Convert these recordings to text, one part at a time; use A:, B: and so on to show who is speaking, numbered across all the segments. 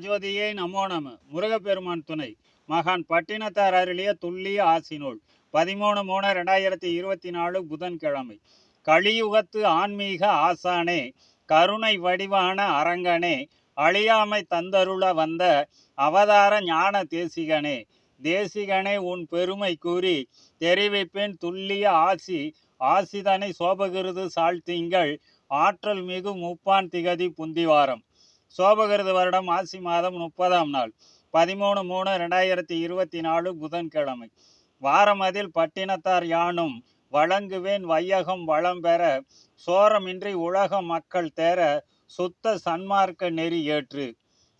A: ஜோதியே நமோ நம. முருகப்பெருமான் துணை. மகான் பட்டினத்தார் அருளிய துல்லிய ஆசினூல் பதிமூணு மூணு ரெண்டாயிரத்தி இருபத்தி நாலு புதன்கிழமை. கலியுகத்து ஆன்மீக ஆசானே கருணை வடிவான அரங்கனே அழியாமை தந்தருள வந்த அவதார ஞான தேசிகனே தேசிகனே உன் பெருமை கூறி தெரிவிப்பேன் துல்லிய ஆசி. ஆசிதனை சோபகிருது சாழ்த்திங்கள் ஆற்றல் மிகு முப்பான் திகதி புந்திவாரம். சோபகிருத வருடம் ஆசி மாதம் முப்பதாம் நாள். பதிமூணு மூணு ரெண்டாயிரத்தி இருபத்தி நாலு புதன்கிழமை. வாரம் அதில் பட்டினத்தார் யானும் வழங்குவேன் வையகம் வளம் பெற சோரமின்றி உலக மக்கள் தேர சுத்த சன்மார்க்க நெறி ஏற்று.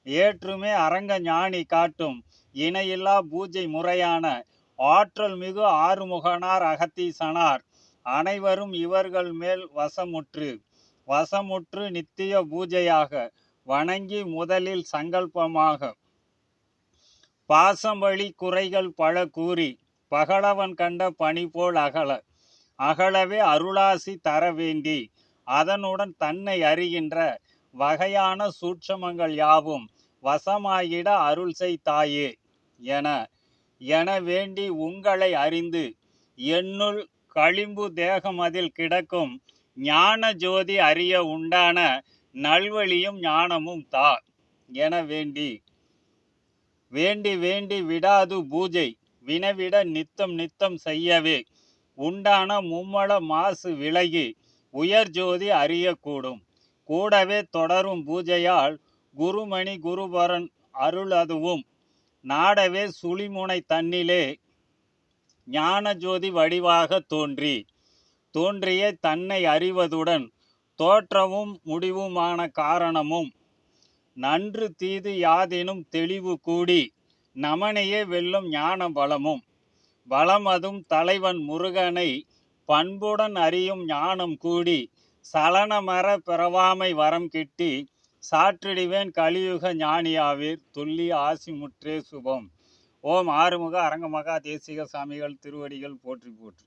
A: ஏற்றுமே அரங்க ஞானி காட்டும் இணையில்லா பூஜை முறையான ஆற்றல் மிகு ஆறுமுகனார் அகத்தீசனார். அனைவரும் இவர்கள் மேல் வசமுற்று. வசமுற்று நித்திய பூஜையாக வணங்கி முதலில் சங்கல்பமாக. பாசம் வழி குறைகள் பல கூறி பகலவன் கண்ட பனி போல் அகல அகலவே அருளாசி தர வேண்டி அதனுடன் தன்னை அறிகின்ற வகையான சூட்சமங்கள் யாவும் வசமாயிட அருள் செய் தாயே என என வேண்டி உங்களை அறிந்து என்னுள் களிம்பு தேகம் அதில் கிடக்கும் ஞான ஜோதி அறிய உண்டான நல்வழியும் ஞானமும் தா என வேண்டி. வேண்டி வேண்டி விடாது பூஜை வினவிட நித்தம் நித்தம் செய்யவே. உண்டான மும்மல மாசு விலகி உயர் ஜோதி அறியக்கூடும். கூடவே தொடரும் பூஜையால் குருமணி குருபரன் அருள் அதுவும். நாடவே சுழிமுனை தன்னிலே ஞான ஜோதி வடிவாக தோன்றி. தோன்றிய தன்னை அறிவதுடன் தோற்றமும் முடிவுமான காரணமும் நன்று தீது யாதெனும் தெளிவு கூடி நமனையே வெல்லும் ஞான பலமும் பலமதும் தலைவன் முருகனை பண்புடன் அறியும் ஞானம் கூடி சலனமர பிறவாமை வரம் கிட்டி சாற்றிடுவேன் கலியுக ஞானியாவீர் துள்ளி ஆசி முற்றே சுபம். ஓம் ஆறுமுக அரங்கமகா தேசிக சாமிகள் திருவடிகள் போற்றி போற்றி.